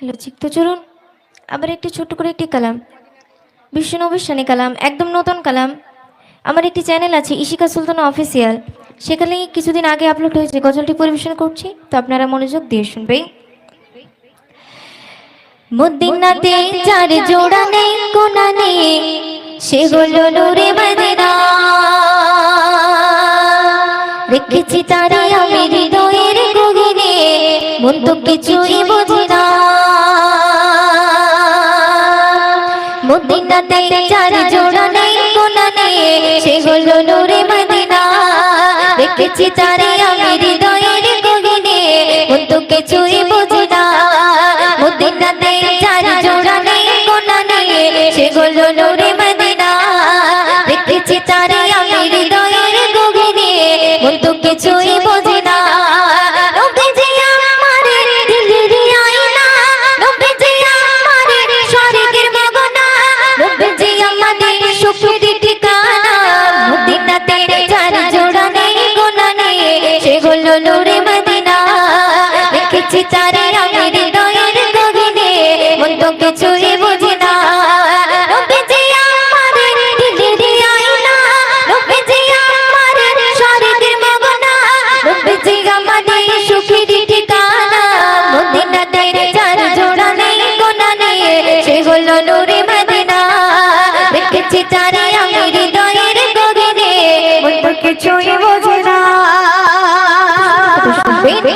Hello চিত্ত চলুন। আবার একটি ছোট্ট করে একটি কালাম। বিশ্ব নবিশ্বানী কালাম, একদম নতুন কালাম। আমার একটি চ্যানেল আছে ইশিকা সুলতানা অফিসিয়াল। সেখানে কিছুদিন আগে আপলোড হয়েছে গজলটি পরিবেশন করছি, তো আপনারা মনোযোগ দিয়ে শুনবেন। মদিনাতে চার জোড়া নেই, কোনা নেই, সে হলো নূরে মদিনা। রেখেছি তারে আমি হৃদয়ের গগনে, মন তো কিছুই বোঝে মদিনাতে চার জোড়া নেই, কোনা নেই। সে হলো নূরে মদিনা। রেখেছি তারে আমি হৃদয়ের গগনে মন তো কিছুই বোঝে না। মদিনাতে চার জোড়া নেই, কোনা নেই। সে হলো নূরে মদিনা। রেখেছি তারে আমি হৃদয়ের গগনে মন তো কিছুই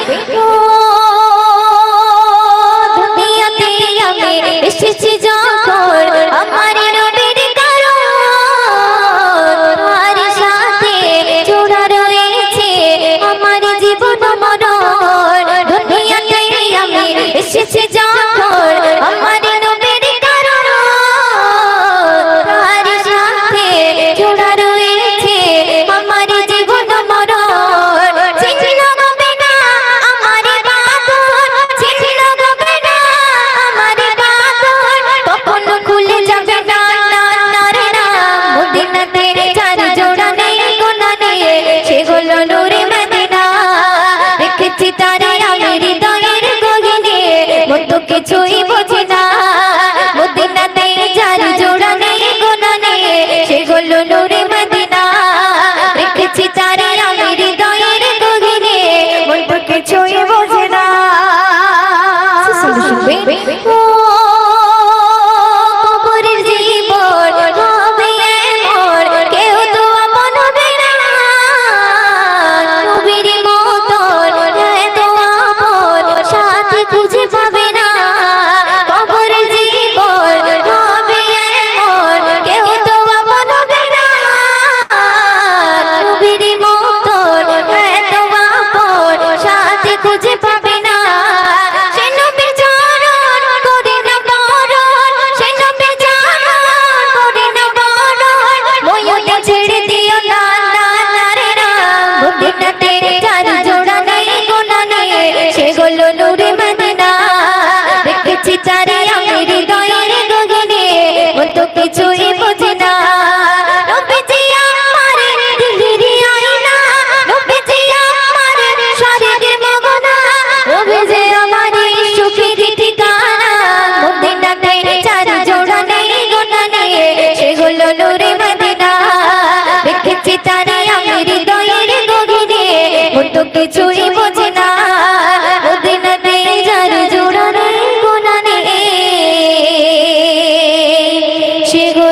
Thank you. কিছুই বোঝে না। মদিনাতে চার জোড়া নেই গোনা নেই সেগুলো নূরে মদিনা। রেখেছি তারে আমি হৃদয়ের গহিনে মন কিছুই বোঝে না। ও মদিনাতে চার জোড়া নেই গোনা নেই সেগুলো নূরে মদিনা। দেখেছি চারি আমি হৃদয়ের গগনে কত কিছুই কিছুই বোঝে না। মদিনাতে যার জোড়া নেই গোনা নেই। সে গো